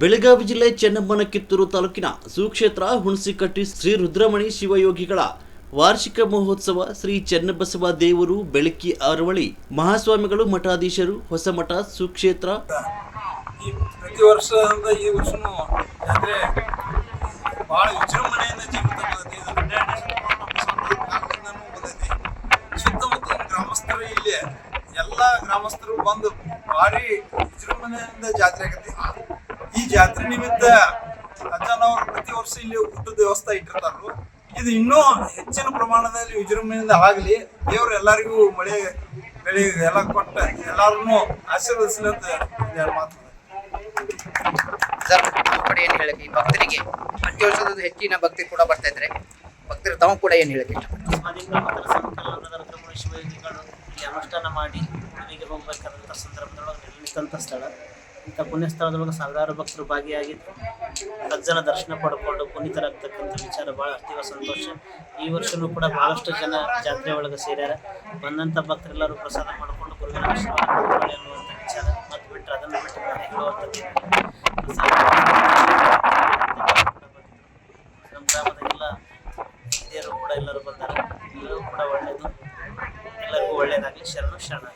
ಬೆಳಗಾವಿ ಜಿಲ್ಲೆ ಚೆನ್ನಮ್ಮನ ಕಿತ್ತೂರು ತಾಲೂಕಿನ ಸುಕ್ಷೇತ್ರ, ಹುಣಸಿಕಟ್ಟಿ ಶ್ರೀ ರುದ್ರಮಣಿ ಶಿವಯೋಗಿಗಳ ವಾರ್ಷಿಕ ಮಹೋತ್ಸವ ಶ್ರೀ ಚೆನ್ನಬಸವ ದೇವರು ಬೆಳಕಿ ಅರವಳಿ. ಮಹಾಸ್ವಾಮಿಗಳು, ಮಠಾಧೀಶರು, ಹೊಸಮಠ, ಸುಕ್ಷೇತ್ರ. ಪ್ರತಿ ವರ್ಷ ಈ ವರ್ಷನೂ ಜಾತ್ರೆ ವಿಜೃಂಭಣೆಯಿಂದ ಜೀವಿತವಾಗಿದೆ ಸುತ್ತಮುತ್ತ ಗ್ರಾಮಸ್ಥರು ಇಲ್ಲಿ, ಎಲ್ಲ ಗ್ರಾಮಸ್ಥರು ಬಂದು ಭಾರಿ ವಿಜೃಂಭಣೆಯಿಂದ ಜಾತ್ರೆ ಆಗತ್ತೆ. ಈ ಜಾತ್ರೆ ನಿಮಿತ್ತ ಅಜ್ಜನವರು ಪ್ರತಿ ವರ್ಷ ಇಲ್ಲಿ ಊಟದ ವ್ಯವಸ್ಥೆ ಇಟ್ಟಿರ್ತಾರು ಇದು ಇನ್ನೂ ಹೆಚ್ಚಿನ ಪ್ರಮಾಣದಲ್ಲಿ ವಿಜೃಂಭಣೆಯಿಂದ ಆಗಲಿ ದೇವರು ಎಲ್ಲರಿಗೂ ಮಳೆ ಬೆಳೆ ಎಲ್ಲ ಕೊಟ್ಟ ಎಲ್ಲರನ್ನೂ ಆಶೀರ್ವದಿಸಲಿ ಅಂತ ಮಾತು. ಸರ್ ನಮ್ಮ ಕಡೆ ಏನು ಹೇಳಕ್ಕೆ ಈ ಭಕ್ತರಿಗೆ ಪ್ರತಿ ವರ್ಷದ ಹೆಚ್ಚಿನ ಭಕ್ತಿ ಕೂಡ ಬರ್ತಾ ಇದ್ರೆ ಭಕ್ತರು ತಾವು ಕೂಡ ಏನು ಹೇಳಕ್ಕೆ ಇಷ್ಟಪಡ್ತಾರೆ ಅನುಷ್ಠಾನ ಮಾಡಿ ಮನೆಗೆ ಹೋಗ್ಬೇಕಾದಂಥ ಸಂದರ್ಭದೊಳಗೆ ಸ್ಥಳ. ಇಂಥ ಪುಣ್ಯಸ್ಥಳದೊಳಗೆ ಸಾವಿರಾರು ಭಕ್ತರು ಭಾಗಿಯಾಗಿದ್ದು ಸಜ್ಜನ ದರ್ಶನ ಪಡ್ಕೊಂಡು ಪುನೀತರಾಗ್ತಕ್ಕಂಥ ವಿಚಾರ ಭಾಳ ಅತೀವ ಸಂತೋಷ. ಈ ವರ್ಷನೂ ಕೂಡ ಭಾಳಷ್ಟು ಜನ ಜಾತ್ರೆ ಒಳಗೆ ಸೇರ್ಯಾರ. ಬಂದಂಥ ಭಕ್ತರೆಲ್ಲರೂ ಪ್ರಸಾದ ಮಾಡಿಕೊಂಡು ಗುರುವಿನ ಅನ್ನುವಂಥ ವಿಚಾರ. ಮತ್ತು ಬಿಟ್ಟರೆ ಅದನ್ನು ಬಿಟ್ಟು ನಾನು ಹೇಳುವಂಥದ್ದು ನಮ್ಮ ಗ್ರಾಮದ ಎಲ್ಲ ಹಿರಿಯರು ಕೂಡ ಎಲ್ಲರೂ ಬಂದಾರೆ. ಎಲ್ಲರೂ ಕೂಡ ಒಳ್ಳೆಯದು ಎಲ್ಲರಿಗೂ ಒಳ್ಳೆಯದಾಗಲಿ ಶರಣು ಶರಣ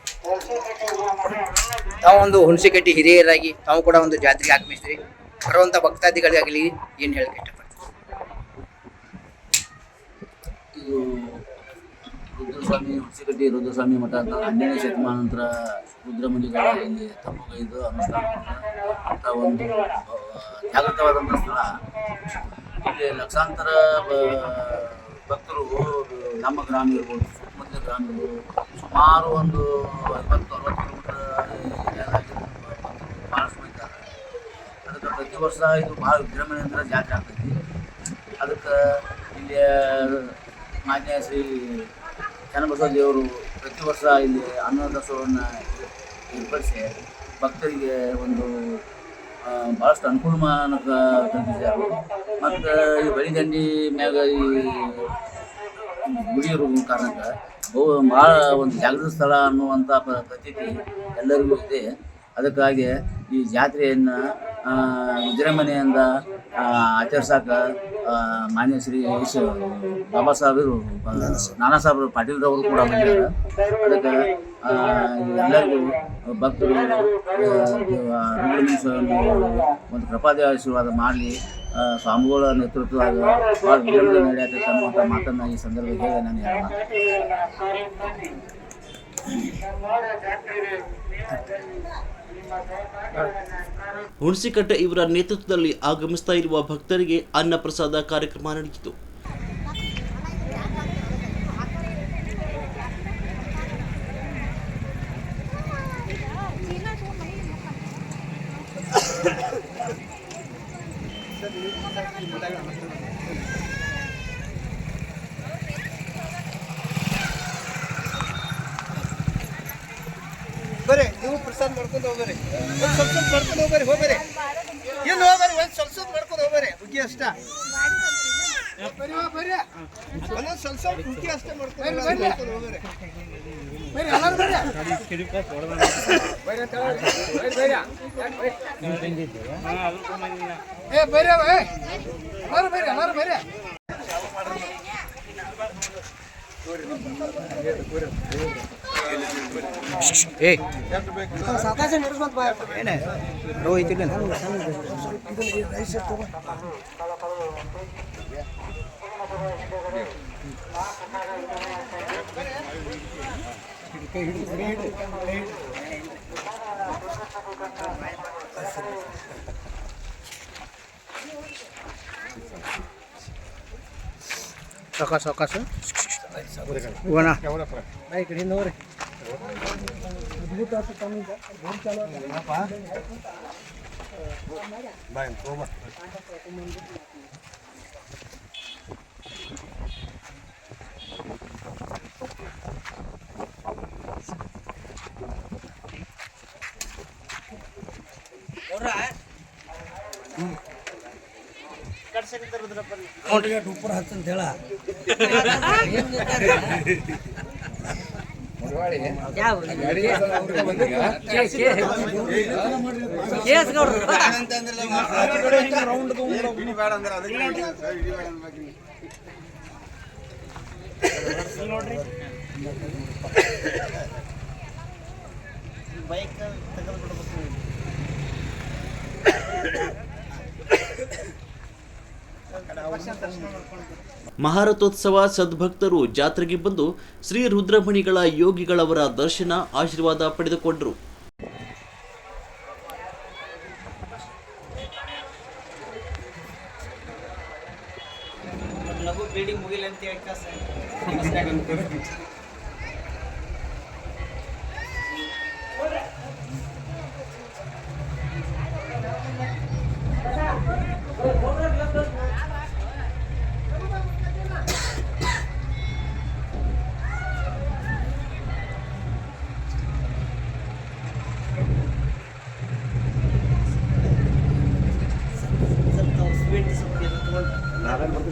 ತಾವು ಒಂದು ಹುಣಸಿಕಟ್ಟಿ ಹಿರಿಯರಾಗಿ, ತಾವು ಕೂಡ ಒಂದು ಜಾತ್ರೆಗೆ ಆಗಮಿಸಿದ್ರಿ. ಬರುವಂಥ ಭಕ್ತಾದಿಗಳಿಗಾಗಲಿ ಏನು ಹೇಳಕ್ಕೆ ಇಷ್ಟಪಡ್ತೀವಿ ಇದು ರುದ್ರಸ್ವಾಮಿ, ಹುಣಸಿಕಟ್ಟಿ ರುದ್ರಸ್ವಾಮಿ ಮಠ ಅಂತ ಹನ್ನೆರಡನೇ ಶತಮಾನಂತರ ರುದ್ರಮುನಿಗಳ ಇಲ್ಲಿ ತಮ್ಮಗೈದು ಅನುಷ್ಠಾನ ಅಂತ ಒಂದು ಜಾಗೃತವಾದಂಥ ಸ್ಥಳ. ಇಲ್ಲಿ ಲಕ್ಷಾಂತರ ಭಕ್ತರು ನಮ್ಮ ಗ್ರಾಮ ಇರ್ಬೋದು ಸುತ್ತಮುತ್ತಲ ಗ್ರಾಮ ಇರ್ಬೋದು ಸುಮಾರು ಒಂದು ಐವತ್ತು, ಅರವತ್ತು ಕಿಲೋಮೀಟರ್ ಭಾಳಷ್ಟು ಮಂದಿ ಇದ್ದಾರೆ ಅದಕ್ಕೆ ಪ್ರತಿ ವರ್ಷ ಇದು ಭಾಳ ವಿಜೃಂಭಣೆಯಿಂದ ಜಾತ್ರೆ ಆಗ್ತೈತಿ. ಅದಕ್ಕೆ ಇಲ್ಲಿ ಮಾನ್ಯ ಶ್ರೀ ಚನ್ನಬಸವ ದೇವರು ಪ್ರತಿ ವರ್ಷ ಇಲ್ಲಿ ಅನ್ನದಾಸೋಹವನ್ನು ಏರ್ಪಡಿಸಿ ಭಕ್ತರಿಗೆ ಒಂದು ಭಾಳಷ್ಟು ಅನುಕೂಲಮಾನ ಕಲ್ಪಿಸಿದ್ದಾರೆ ಮತ್ತು ಈ ಬಳಿದಂಡಿ ಮ್ಯಾಗ ಈ ಗುಡಿ ಇರುವ ಕಾರಣಕ್ಕೆ ಬಹು, ಭಾಳ ಒಂದು ಜಾಗೃತ ಸ್ಥಳ ಅನ್ನುವಂಥ ಪ್ರತೀತಿ ಎಲ್ಲರಿಗೂ ಇದೆ. ಅದಕ್ಕಾಗಿ ಈ ಜಾತ್ರೆಯನ್ನು ವಿಜೃಂಭಣೆಯಿಂದ ಆಚರಿಸಾಕ ಮಾನ್ಯ ಶ್ರೀ ಬಾಬಾ ಸಾಹೇಬರು ನಾನಾ ಸಾಹೇಬರು ಪಾಟೀಲ್ರವರು ಕೂಡ ಬಂದಿದ್ದಾರೆ. ಅದಕ್ಕೆ ಎಲ್ಲರಿಗೂ ಭಕ್ತರು ಒಂದು ಪ್ರಪಾದ ಆಶೀರ್ವಾದ ಮಾಡಲಿ. ಸ್ವಾಮಿಗಳ ನೇತೃತ್ವದಾಗ ಭಾಳ ವಿಜೃಂಭಣೆ ಮಾತನ್ನು ಈ ಸಂದರ್ಭದಲ್ಲಿ ಹೇಳಿ ನಾನು ಹೇಳೋಣ ಹುಣಸಿಕಟ್ಟೆ ಇವರ ನೇತೃತ್ವದಲ್ಲಿ ಆಗಮಿಸ್ತಾ ಇರುವ ಭಕ್ತರಿಗೆ ಅನ್ನಪ್ರಸಾದ ಕಾರ್ಯಕ್ರಮ ನಡೆಯಿತು. ಬರ್ರಿ ನೀವು ಪ್ರಸಾದ ಮಾಡ್ಕೊಂಡು ಹೋಗ್ರಿ ಒಂದು ಸ್ವಲ್ಪ ಸ್ವಲ್ಪ ಮಾಡ್ಕೊಂಡು ಹೋಗ್ರಿ ಹೋಗ್ರಿ ಇಲ್ಲಿ ಹೋಗ್ರಿ ಒಂದು ಸ್ವಲ್ಪ ಸ್ವಲ್ಪ ಮಾಡ್ಕೊಂಡು ಹೋಗ್ರಿ ಹುಗ್ಗಿ ಅಷ್ಟ. ಒಂದೊಂದು ಸ್ವಲ್ಪ ಸ್ವಲ್ಪ ಹುಗ್ಗಿ ಅಷ್ಟೇ ಮಾಡ್ಕೊಂಡು ಮಾಡ್ಕೊಂಡು ಹೋಗ್ಬರ್ರಿ. ಬರ್ರಿ ಎಲ್ಲರೂ ಬರ್ರಿ. ಅಂತ ಹೇಳ್ರಿ. ಬರ್ರಿ, ಬರ್ರಿ. ಏ ಬರ್ರಿ ಅವ, ಏ. ಎಲ್ಲರೂ ಬರ್ರಿ ಎಲ್ಲರೂ ಬರ್ರಿ Kau tidak dupur hati. ಏನೇ ಸಾವಕಾಶ ಸಾವಕಾಶ ಹೋಗೋಣ ಬಾ ಈ ಕಡೆಯಿಂದ ಹೋಗ್ರಿ ಬೈಕ್ ತೆಗೆದು ಬಿಡ್ಬೇಕು ಮಹಾರಥೋತ್ಸವ ಸದ್ಭಕ್ತರು ಜಾತ್ರೆಗೆ ಬಂದು ಶ್ರೀ ರುದ್ರಮಣಿಗಳ ಯೋಗಿಗಳವರ ದರ್ಶನ ಆಶೀರ್ವಾದ ಪಡೆದುಕೊಂಡರು. ಮುಗಿಲ್ಲ ಅಂತ